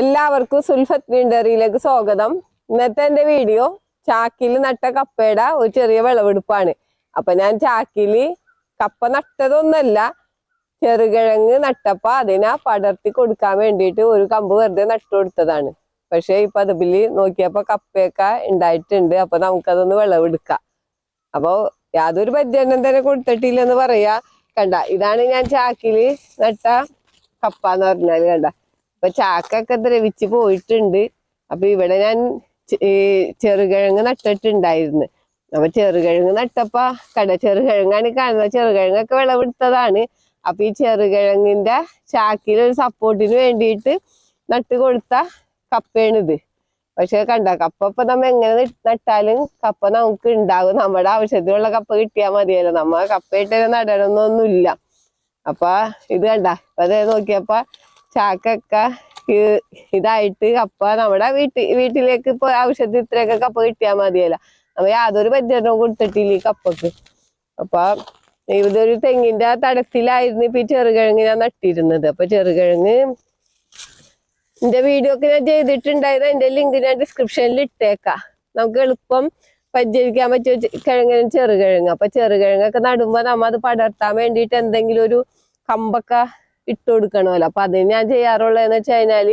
എല്ലാവർക്കും സുൽഫത്ത് വീണ്ടറിയിലേക്ക് സ്വാഗതം. ഇന്നത്തെ എന്റെ വീഡിയോ ചാക്കിൽ നട്ട കപ്പയുടെ ഒരു ചെറിയ വിളവെടുപ്പാണ്. അപ്പൊ ഞാൻ ചാക്കിൽ കപ്പ നട്ടതൊന്നല്ല ചെറുകിഴങ്ങ് നട്ടപ്പ അതിനെ പടർത്തി കൊടുക്കാൻ വേണ്ടിയിട്ട് ഒരു കമ്പ് വെറുതെ നട്ടു കൊടുത്തതാണ്. പക്ഷെ ഇപ്പൊ അതിൽ നോക്കിയപ്പോ കപ്പയൊക്കെ ഉണ്ടായിട്ടുണ്ട്. അപ്പൊ നമുക്കതൊന്ന് വിളവെടുക്കാം. അപ്പൊ യാതൊരു പരിചരണം തന്നെ കൊടുത്തിട്ടില്ലെന്ന് പറയാ. കണ്ട ഇതാണ് ഞാൻ ചാക്കിൽ നട്ട കപ്പ എന്ന് പറഞ്ഞാൽ കണ്ട. അപ്പൊ ചാക്കൊക്കെ ദ്രവിച്ച് പോയിട്ടുണ്ട്. അപ്പൊ ഇവിടെ ഞാൻ ചെറുകിഴങ്ങ് നട്ടിട്ടുണ്ടായിരുന്നു. അപ്പൊ ചെറുകിഴങ്ങ് നട്ടപ്പ കട ചെറുകിഴങ്ങാണ് കാണുന്ന കാണുന്നത് ചെറുകിഴങ്ങൊക്കെ വിളവെടുത്തതാണ്. അപ്പൊ ഈ ചെറുകിഴങ്ങിന്റെ ചാക്കിൽ ഒരു സപ്പോർട്ടിന് വേണ്ടിയിട്ട് നട്ട് കൊടുത്ത കപ്പയാണിത്. പക്ഷെ കണ്ട കപ്പ ഇപ്പൊ നമ്മ എങ്ങനെ നട്ടാലും കപ്പ നമുക്ക് ഉണ്ടാകും നമ്മുടെ ആവശ്യത്തിനുള്ള കപ്പ കിട്ടിയാൽ മതിയല്ലോ. നമ്മ കപ്പയിട്ട് നടണമെന്നൊന്നുമില്ല അപ്പൊ ഇത് കണ്ട അതെ അതേ നോക്കിയപ്പോ ചാക്കൊക്കെ ഇതായിട്ട് കപ്പ നമ്മുടെ വീട്ടിൽ വീട്ടിലേക്ക് ഇപ്പൊ ആവശ്യത്തിന് ഇത്രയൊക്കെ കപ്പ കിട്ടിയാൽ മതിയല്ലോ. അപ്പൊ യാതൊരു പരിചരണവും കൊടുത്തിട്ടില്ല ഈ കപ്പക്ക്. അപ്പൊ ഇതൊരു തെങ്ങിന്റെ തടത്തിലായിരുന്നു ഇപ്പൊ ഈ ചെറുകിഴങ്ങ് ഞാൻ നട്ടിരുന്നത്. അപ്പൊ ചെറുകിഴങ്ങ് എന്റെ വീഡിയോ ഒക്കെ ഞാൻ ചെയ്തിട്ടുണ്ടായത് എന്റെ ലിങ്ക് ഞാൻ ഡിസ്ക്രിപ്ഷനിൽ ഇട്ടേക്കാം. നമുക്ക് എളുപ്പം പരിചരിക്കാൻ പറ്റിയ കിഴങ്ങിന് ചെറുകിഴങ്ങ്. അപ്പൊ ചെറുകിഴങ്ങൊക്കെ നടുമ്പോ നമ്മ അത് പടർത്താൻ വേണ്ടിയിട്ട് എന്തെങ്കിലും ഒരു കമ്പൊക്കെ ഇട്ട് കൊടുക്കണമല്ലോ അപ്പൊ അതിന് ഞാൻ ചെയ്യാറുള്ളതെന്ന് വെച്ച് കഴിഞ്ഞാൽ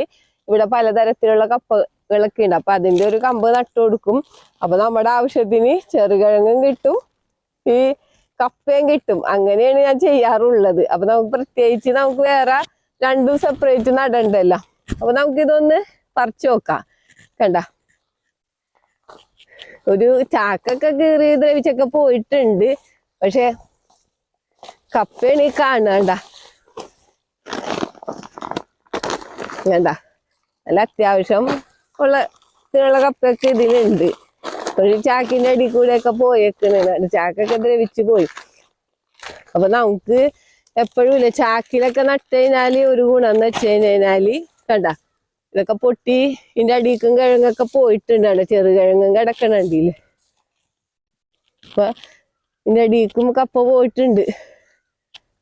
ഇവിടെ പലതരത്തിലുള്ള കപ്പകളൊക്കെ ഉണ്ട്. അപ്പൊ അതിന്റെ ഒരു കമ്പ് നട്ടു കൊടുക്കും അപ്പൊ നമ്മുടെ ആവശ്യത്തിന് ചെറുകിഴങ്ങും കിട്ടും. ഈ കപ്പയും കിട്ടും. അങ്ങനെയാണ് ഞാൻ ചെയ്യാറുള്ളത്. അപ്പൊ നമുക്ക് പ്രത്യേകിച്ച് നമുക്ക് വേറെ രണ്ടും സെപ്പറേറ്റ് നടണ്ടല്ലോ. അപ്പൊ നമുക്ക് ഇതൊന്ന് പറിച്ചു നോക്കാം. കണ്ട? ഒരു ചാക്കൊക്കെ കീറി ദ്രവിച്ചൊക്കെ പോയിട്ടുണ്ട്. പക്ഷെ കപ്പയാണ് ഈ കാണണ്ട. വേണ്ട. നല്ല അത്യാവശ്യം ഉള്ള ഇതിനുള്ള കപ്പയൊക്കെ ഇതിലുണ്ട്. ഒരു ചാക്കിന്റെ അടി കൂടെ ഒക്കെ പോയേക്കണ് ചാക്കൊക്കെ ദ്രവിച്ചു പോയി. അപ്പൊ നമുക്ക് എപ്പോഴും ഇല്ല ചാക്കിലൊക്കെ നട്ട് കഴിഞ്ഞാൽ ഒരു ഗുണം എന്ന് വെച്ച് കഴിഞ്ഞാൽ കണ്ട ഇതൊക്കെ പൊട്ടി ഇതിന്റെ അടിക്കും കിഴങ്ങൊക്കെ പോയിട്ടുണ്ട് കണ്ടോ ചെറുകിഴങ്ങും കിടക്കണണ്ടില്ലേ അപ്പൊ ഇതിന്റെ അടിക്കും കപ്പ പോയിട്ടുണ്ട്.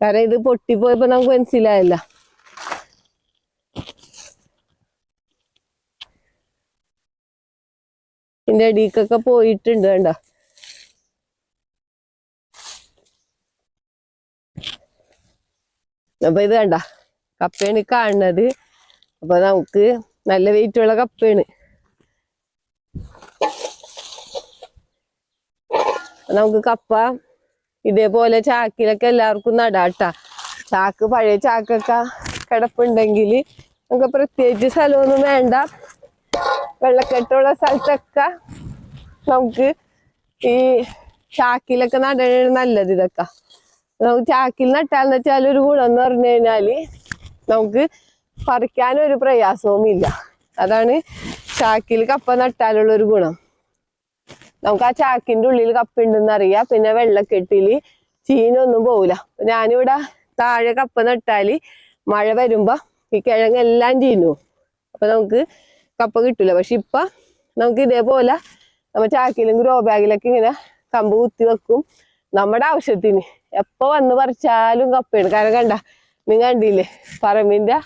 കാരണം ഇത് പൊട്ടിപ്പോയപ്പോ നമുക്ക് മനസ്സിലായല്ല. ഇതിന്റെ അടിക്കൊക്കെ പോയിട്ടുണ്ട് വേണ്ട അപ്പൊ ഇത് വേണ്ട കപ്പയാണ് കാണുന്നത്. അപ്പൊ നമുക്ക് നല്ല വെയിറ്റ് ഉള്ള കപ്പയാണ്. നമുക്ക് കപ്പ ഇതേപോലെ ചാക്കിലൊക്കെ എല്ലാവർക്കും നടാട്ടാ ചാക്ക് പഴയ ചാക്കൊക്കെ കിടപ്പുണ്ടെങ്കിൽ നമുക്ക് പ്രത്യേകിച്ച് സ്ഥലമൊന്നും വേണ്ട. വെള്ളക്കെട്ടുള്ള സ്ഥലത്തൊക്കെ നമുക്ക് ഈ ചാക്കിലൊക്കെ നടണ നല്ലത് ഇതൊക്കെ. നമുക്ക് ചാക്കിൽ നട്ടാന്ന് വെച്ചാൽ ഒരു ഗുണം എന്ന് പറഞ്ഞു കഴിഞ്ഞാൽ നമുക്ക് പറിക്കാനൊരു പ്രയാസവും ഇല്ല. അതാണ് ചാക്കിൽ കപ്പ നട്ടാലുള്ള ഒരു ഗുണം. നമുക്ക് ആ ചാക്കിന്റെ ഉള്ളിൽ കപ്പ ഉണ്ടെന്ന് അറിയാം. പിന്നെ വെള്ളക്കെട്ടിൽ ചീനൊന്നും പോവില്ല. ഞാനിവിടെ താഴെ കപ്പ നട്ടാൽ മഴ വരുമ്പോ ഈ കിഴങ്ങെല്ലാം ചീനു അപ്പൊ നമുക്ക് കപ്പ കിട്ടൂല. പക്ഷെ ഇപ്പൊ നമുക്ക് ഇതേപോലെ നമ്മ ചാക്കിലും ഗ്രോ ബാഗിലൊക്കെ ഇങ്ങനെ കമ്പ് കുത്തി വെക്കും. നമ്മുടെ ആവശ്യത്തിന് എപ്പോ വന്ന് പറിച്ചാലും കപ്പയാണ്. കാരണം കണ്ട നിങ്ങൾ കണ്ടില്ലേ? പറമ്പിന്റെ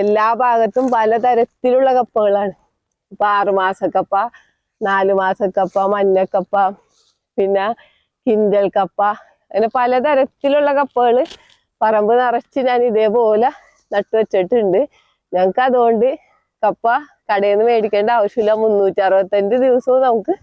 എല്ലാ ഭാഗത്തും പലതരത്തിലുള്ള കപ്പകളാണ്. ഇപ്പൊ ആറുമാസക്കപ്പ നാലു മാസക്കപ്പ മഞ്ഞക്കപ്പ പിന്നെ കിന്തൽ കപ്പ അങ്ങനെ പലതരത്തിലുള്ള കപ്പകൾ പറമ്പ് നിറച്ച് ഞാൻ ഇതേപോലെ നട്ടുവച്ചിട്ടുണ്ട്. ഞങ്ങൾക്ക് അതുകൊണ്ട് കപ്പ കടയിൽ നിന്ന് മേടിക്കേണ്ട ആവശ്യമില്ല. മുന്നൂറ്റി അറുപത്തഞ്ച് ദിവസവും നമുക്ക്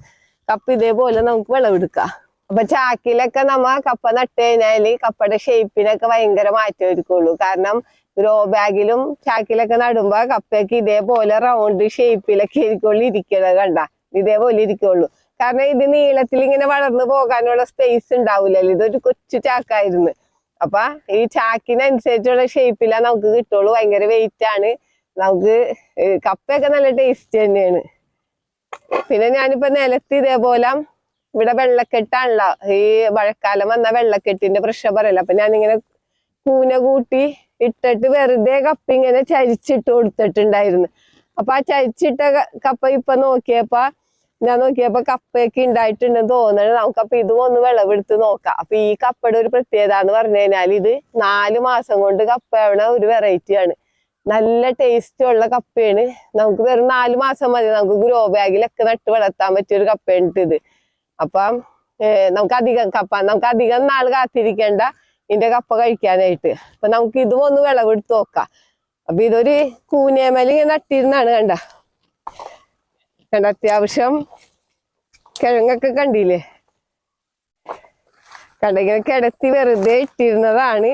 കപ്പ ഇതേപോലെ നമുക്ക് വിളവെടുക്കാം. അപ്പൊ ചാക്കിലൊക്കെ നമ്മ കപ്പ നട്ട് കഴിഞ്ഞാൽ കപ്പയുടെ ഷേപ്പിനൊക്കെ ഭയങ്കര മാറ്റം ഒരുക്കുള്ളൂ കാരണം ഗ്രോ ബാഗിലും ചാക്കിലൊക്കെ നടുമ്പോ കപ്പയൊക്കെ ഇതേപോലെ റൗണ്ട് ഷേപ്പിലൊക്കെ ഇരിക്കുള്ളൂ ഇരിക്കണത് കണ്ട. ഇതേപോലെ ഇരിക്കുള്ളൂ. കാരണം ഇത് നീളത്തിൽ ഇങ്ങനെ വളർന്നു പോകാനുള്ള സ്പേസ് ഉണ്ടാവില്ലല്ലോ ഇതൊരു കൊച്ചു ചാക്കായിരുന്നു. അപ്പൊ ഈ ചാക്കിനനുസരിച്ചുള്ള ഷേപ്പിലാണ് നമുക്ക് കിട്ടുള്ളൂ. ഭയങ്കര വെയിറ്റ് ആണ്. നമുക്ക് കപ്പയൊക്കെ നല്ല ടേസ്റ്റ് തന്നെയാണ്. പിന്നെ ഞാനിപ്പോ നിലത്ത് ഇതേപോലെ ഇവിടെ വെള്ളക്കെട്ടാണല്ലോ. ഈ മഴക്കാലം വന്ന വെള്ളക്കെട്ടിന്റെ പ്രശ്നം പറയല്ലോ? അപ്പൊ ഞാനിങ്ങനെ കൂന കൂട്ടി ഇട്ടിട്ട് വെറുതെ കപ്പ ഇങ്ങനെ ചരിച്ചിട്ട് കൊടുത്തിട്ടുണ്ടായിരുന്നു. അപ്പൊ ആ ചരിച്ചിട്ട കപ്പ ഇപ്പൊ നോക്കിയപ്പോ ഞാൻ നോക്കിയപ്പോ കപ്പയൊക്കെ ഉണ്ടായിട്ടുണ്ടെന്ന് നമുക്ക് നമുക്കപ്പൊ ഇതും ഒന്ന് വിളവെടുത്ത് നോക്കാം. അപ്പൊ ഈ കപ്പയുടെ ഒരു പ്രത്യേകത എന്ന് പറഞ്ഞു കഴിഞ്ഞാൽ ഇത് നാല് മാസം കൊണ്ട് കപ്പ ആവണ ഒരു വെറൈറ്റി ആണ്. നല്ല ടേസ്റ്റ് ഉള്ള കപ്പയാണ്. നമുക്ക് വെറും നാല് മാസം മതി. നമുക്ക് ഗ്രോ ബാഗിലൊക്കെ നട്ട് വളർത്താൻ പറ്റിയ ഒരു കപ്പയാണ് ഇത്. അപ്പം നമുക്ക് അധികം കപ്പ നമുക്ക് അധികം നാൾ കാത്തിരിക്കേണ്ട ഇതിന്റെ കപ്പ കഴിക്കാനായിട്ട്. അപ്പൊ നമുക്ക് ഇതും ഒന്ന് വിളവെടുത്ത് നോക്കാം. അപ്പൊ ഇതൊരു കൂനേമല ഇങ്ങനെ നട്ടിരുന്നാണ് കണ്ട. കണ്ട അത്യാവശ്യം കിഴങ്ങൊക്കെ കണ്ടില്ലേ? കണ്ട ഇങ്ങനെ കിടത്തി വെറുതെ ഇട്ടിരുന്നതാണ്.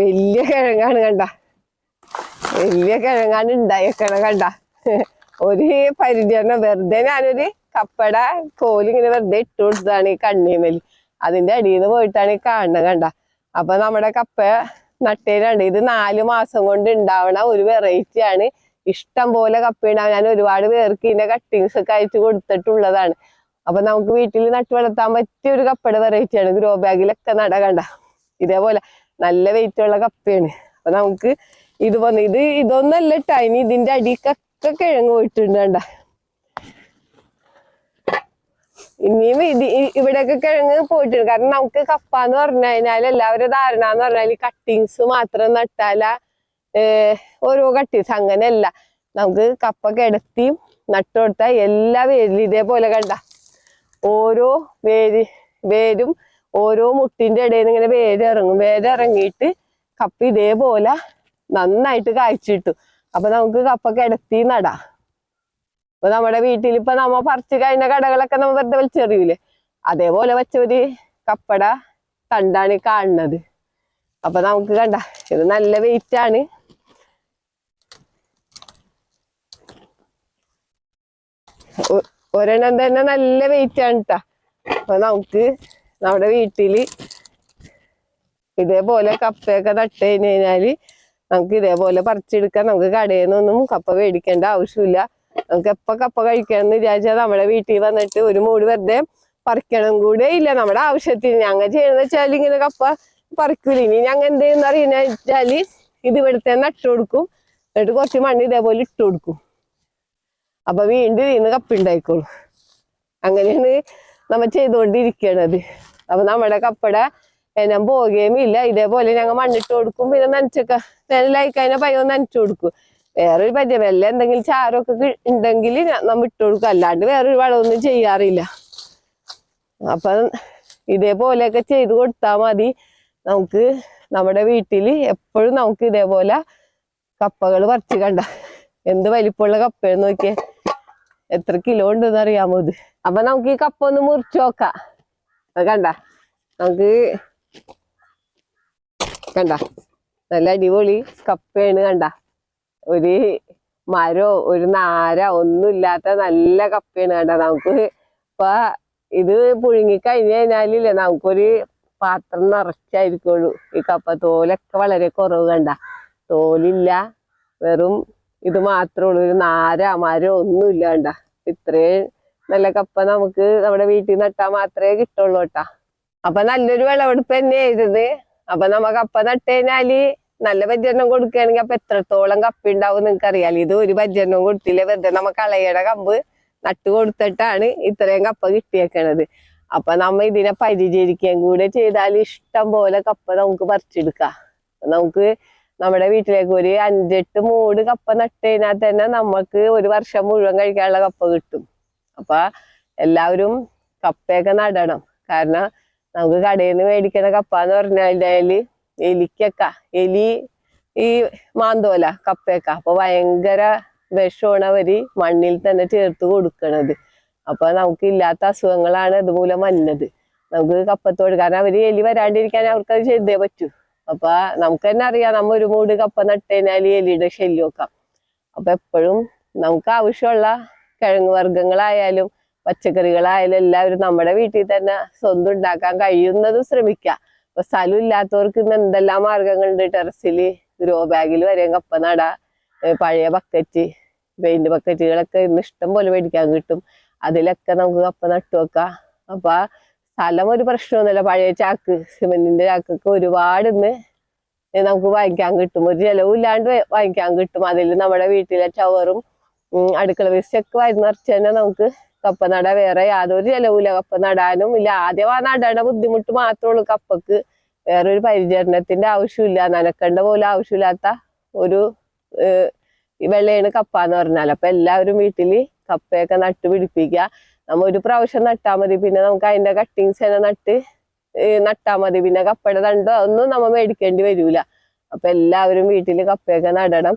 വലിയ കിഴങ്ങാണ് കണ്ട. വലിയ കിഴങ്ങാണ് ഉണ്ടായേക്കണ കണ്ട. ഒരു പരിചരണം വെറുതെ ഞാനൊരു കപ്പട കോലിങ്ങനെ വെറുതെ ഇട്ട് കൊടുത്തതാണ് ഈ കണ്ണിമേൽ അതിന്റെ അടിയിൽ നിന്ന് പോയിട്ടാണ് ഈ കാണുന്നത് കണ്ട. അപ്പൊ നമ്മുടെ കപ്പ നട്ടേലുണ്ട് ഇത് നാലു മാസം കൊണ്ട് ഉണ്ടാവണ ഒരു വെറൈറ്റി ആണ്. ഇഷ്ടം പോലെ കപ്പ ഉണ്ടാവും. ഞാൻ ഒരുപാട് പേർക്ക് ഇതിന്റെ കട്ടിങ്സ് ഒക്കെ അയച്ചു കൊടുത്തിട്ടുള്ളതാണ്. അപ്പൊ നമുക്ക് വീട്ടിൽ നട്ട് വളർത്താൻ പറ്റിയ ഒരു കപ്പയുടെ വെറൈറ്റിയാണ് ഗ്രോ ബാഗിലൊക്കെ നട കണ്ട. ഇതേപോലെ നല്ല വെയിറ്റ് ഉള്ള കപ്പയാണ്. അപ്പൊ നമുക്ക് ഇത് വന്ന് ഇത് ഇതൊന്നല്ല ഇട്ടാ ഇതിന്റെ അടിക്കൊക്കെ കിഴങ്ങ് പോയിട്ടുണ്ട് ഇനിയും ഇത് ഇവിടെയൊക്കെ കിഴങ്ങ് പോയിട്ടുണ്ട്. കാരണം നമുക്ക് കപ്പ എന്ന് പറഞ്ഞു കഴിഞ്ഞാൽ എല്ലാവരും ധാരണ എന്ന് പറഞ്ഞാൽ കട്ടിങ്സ് മാത്രം നട്ടാല ഓരോ കട്ടിങ്സ് അങ്ങനെയല്ല. നമുക്ക് കപ്പ കിടത്തി നട്ടു കൊടുത്താൽ എല്ലാ വേരിലും ഇതേപോലെ കണ്ട. ഓരോ വേര് വേരും ഓരോ മുട്ടിന്റെ ഇടയിൽ നിന്ന് ഇങ്ങനെ വേരിറങ്ങും. വേരിറങ്ങിയിട്ട് കപ്പ ഇതേപോലെ നന്നായിട്ട് കായ്ച്ചിട്ടു. അപ്പൊ നമുക്ക് കപ്പ കിടത്തി നടാ. ഇപ്പൊ നമ്മുടെ വീട്ടിൽ ഇപ്പൊ നമ്മ പറിച്ചു കഴിഞ്ഞ കടകളൊക്കെ നമ്മ വെറുതെ വലിച്ചെറിയൂലേ? അതേപോലെ വെച്ച കപ്പട തണ്ടാണ് കാണുന്നത്. അപ്പൊ നമുക്ക് കണ്ട ഇത് നല്ല വെയിറ്റ് ആണ്. ഒരെണ്ണം തന്നെ നല്ല വെയിറ്റ് ആണ് കേട്ടാ അപ്പൊ നമുക്ക് നമ്മുടെ വീട്ടിൽ ഇതേപോലെ കപ്പയൊക്കെ നട്ട് കഴിഞ്ഞു കഴിഞ്ഞാൽ നമുക്ക് ഇതേപോലെ പറിച്ചെടുക്കാൻ നമുക്ക് കടയിൽ നിന്നൊന്നും കപ്പ മേടിക്കേണ്ട ആവശ്യമില്ല. നമുക്ക് എപ്പോ കപ്പ കഴിക്കണം എന്ന് വിചാരിച്ചാൽ നമ്മുടെ വീട്ടിൽ വന്നിട്ട് ഒരു മൂട് വെറുതെ പറിക്കണം കൂടെ ഇല്ല. നമ്മുടെ ആവശ്യത്തിന് ഞങ്ങൾ ചെയ്യണമെന്ന് വെച്ചാൽ ഇങ്ങനെ കപ്പ പറിക്കൂല. ഇനി ഞങ്ങൾ എന്ത് ചെയ്യുന്ന അറിയുന്ന വെച്ചാൽ ഇത് ഇവിടുത്തെ നട്ടു കൊടുക്കും. എന്നിട്ട് കുറച്ച് മണ്ണ് ഇതേപോലെ ഇട്ട് കൊടുക്കും. അപ്പൊ വീണ്ടും ഇന്ന് കപ്പ ഉണ്ടായിക്കോളും അങ്ങനെയാണ് നമ്മൾ ചെയ്തുകൊണ്ടിരിക്കണത് അപ്പൊ നമ്മുടെ കപ്പട എനം പോകുകയും ഇല്ല ഇതേപോലെ ഞങ്ങൾ മണ്ണിട്ട് കൊടുക്കും. പിന്നെ നനച്ചൊക്കെ നെല്ലായി കഴിഞ്ഞാൽ നനച്ചു കൊടുക്കും. വേറൊരു പറ്റിയ വല്ല എന്തെങ്കിലും ചാരമൊക്കെ ഉണ്ടെങ്കിൽ നമ്മൾ ഇട്ട് കൊടുക്കും. അല്ലാണ്ട് വേറൊരു വളമൊന്നും ചെയ്യാറില്ല. അപ്പൊ ഇതേപോലെയൊക്കെ ചെയ്ത് കൊടുത്താൽ മതി. നമുക്ക് നമ്മുടെ വീട്ടിൽ എപ്പോഴും നമുക്ക് ഇതേപോലെ കപ്പകൾ പറിച്ച് കണ്ട. എന്ത് വലിപ്പമുള്ള കപ്പയെന്ന് നോക്കിയേ. എത്ര കിലോ ഉണ്ടെന്ന് അറിയാമോ ഇത്? അപ്പൊ നമുക്ക് ഈ കപ്പ ഒന്ന് മുറിച്ചു നോക്കാം. കണ്ട. നമുക്ക് കണ്ട. നല്ല അടിപൊളി കപ്പയാണ് കണ്ട. ഒരു മരോ ഒരു നാര ഒന്നും ഇല്ലാത്ത നല്ല കപ്പയാണ് കണ്ട. നമുക്ക് ഇപ്പൊ ഇത് പുഴുങ്ങി കഴിഞ്ഞു കഴിഞ്ഞാലില്ലേ നമുക്കൊരു പാത്രം നിറച്ചായിരിക്കുള്ളൂ ഈ കപ്പ. തോലൊക്കെ വളരെ കുറവ് കണ്ട. തോലില്ല വെറും ഇത് മാത്രമേ ഉള്ളൂ. ഒരു നാര മരം ഒന്നും ഇല്ല കണ്ട. ഇത്രയും നല്ല കപ്പ നമുക്ക് നമ്മുടെ വീട്ടിൽ നട്ടാൽ മാത്രമേ കിട്ടുള്ളൂ കേട്ടാ. അപ്പൊ നല്ലൊരു വിളവെടുപ്പ് തന്നെയായിരുന്നു അപ്പൊ നമുക്ക് കപ്പ നട്ട് കഴിഞ്ഞാൽ നല്ല പരിചരണം കൊടുക്കുകയാണെങ്കിൽ അപ്പൊ എത്രത്തോളം കപ്പി ഉണ്ടാവും നിങ്ങൾക്ക് അറിയാലോ ഇത് ഒരു പരിചരണം കൊടുത്തില്ല? വെറുതെ നമ്മ കളയുടെ കമ്പ് നട്ട് കൊടുത്തിട്ടാണ് ഇത്രയും കപ്പ കിട്ടിയേക്കണത്. അപ്പൊ നമ്മ ഇതിനെ പരിചരിക്കുകയും കൂടെ ചെയ്താൽ ഇഷ്ടം പോലെ കപ്പ നമുക്ക് പറിച്ചെടുക്കാം. നമുക്ക് നമ്മുടെ വീട്ടിലേക്ക് ഒരു അഞ്ചെട്ട് മൂട് കപ്പ നട്ട് കഴിഞ്ഞാൽ തന്നെ നമുക്ക് ഒരു വർഷം മുഴുവൻ കഴിക്കാനുള്ള കപ്പ കിട്ടും. അപ്പൊ എല്ലാവരും കപ്പയൊക്കെ നടണം. കാരണം നമുക്ക് കടയിൽ നിന്ന് മേടിക്കണ കപ്പ എന്ന് പറഞ്ഞാൽ എലിക്കൊക്ക എലി ഈ മാന്തോല കപ്പയൊക്കെ. അപ്പൊ ഭയങ്കര വിഷമാണ് അവർ മണ്ണിൽ തന്നെ ചേർത്ത് കൊടുക്കണത്. അപ്പൊ നമുക്ക് ഇല്ലാത്ത അസുഖങ്ങളാണ് ഇതുമൂലം വന്നത്. നമുക്ക് കപ്പത്തോട് കാരണം അവർ എലി വരാണ്ടിരിക്കാൻ അവർക്ക് അത് ചെയ്തേ പറ്റൂ. അപ്പൊ നമുക്ക് തന്നെ അറിയാം നമ്മ ഒരു മൂട് കപ്പ നട്ടുകഴിഞ്ഞാൽ എലിയുടെ ശല്യമൊക്കെ അപ്പൊ എപ്പോഴും നമുക്ക് ആവശ്യമുള്ള കിഴങ്ങ് വർഗങ്ങളായാലും പച്ചക്കറികളായാലും എല്ലാവരും നമ്മുടെ വീട്ടിൽ തന്നെ സ്വന്തം ഉണ്ടാക്കാൻ കഴിയുന്നതും ശ്രമിക്കുക. അപ്പൊ സ്ഥലം ഇല്ലാത്തവർക്ക് ഇന്ന് എന്തെല്ലാം മാർഗങ്ങളുണ്ട്? ടെറസിൽ ഗ്രോ ബാഗിൽ വരെ കപ്പ നട. പഴയ ബക്കറ്റ് പെയിന്റ് ബക്കറ്റുകളൊക്കെ ഇന്ന് ഇഷ്ടം പോലെ മേടിക്കാൻ കിട്ടും. അതിലൊക്കെ നമുക്ക് കപ്പ നട്ടു വെക്കാം. അപ്പൊ സ്ഥലം ഒരു പ്രശ്നമൊന്നുമില്ല. പഴയ ചാക്ക് സിമെന്റിന്റെ ചാക്കൊക്കെ ഒരുപാട് ഇന്ന് നമുക്ക് വാങ്ങിക്കാൻ കിട്ടും. ഒരു ചെലവില്ലാണ്ട് വാങ്ങിക്കാൻ കിട്ടും. അതിൽ നമ്മുടെ വീട്ടിലെ ടവറും അടുക്കള വേസ്റ്റ് ഒക്കെ വരുന്നറച്ച് തന്നെ നമുക്ക് കപ്പ നട വേറെ യാതൊരു ചെലവില്ല കപ്പ നടാനും ഇല്ല. ആദ്യം ആ നടണ ബുദ്ധിമുട്ട് മാത്രമേ ഉള്ളൂ കപ്പക്ക്. ഒരു പരിചരണത്തിന്റെ ആവശ്യമില്ല. നനക്കേണ്ട പോലെ ആവശ്യമില്ലാത്ത ഒരു വെള്ളയാണ് കപ്പ എന്ന് പറഞ്ഞാൽ അപ്പൊ എല്ലാവരും വീട്ടിൽ കപ്പയൊക്കെ നട്ട് പിടിപ്പിക്കുക. നമ്മ ഒരു പ്രാവശ്യം നട്ടാ മതി. പിന്നെ നമുക്ക് അതിന്റെ കട്ടിങ്സ് തന്നെ നട്ട് ഏഹ് നട്ടാ മതി. പിന്നെ കപ്പയുടെ തണ്ടോ ഒന്നും നമ്മ മേടിക്കേണ്ടി വരൂല. അപ്പൊ എല്ലാവരും വീട്ടിൽ കപ്പയൊക്കെ നടണം.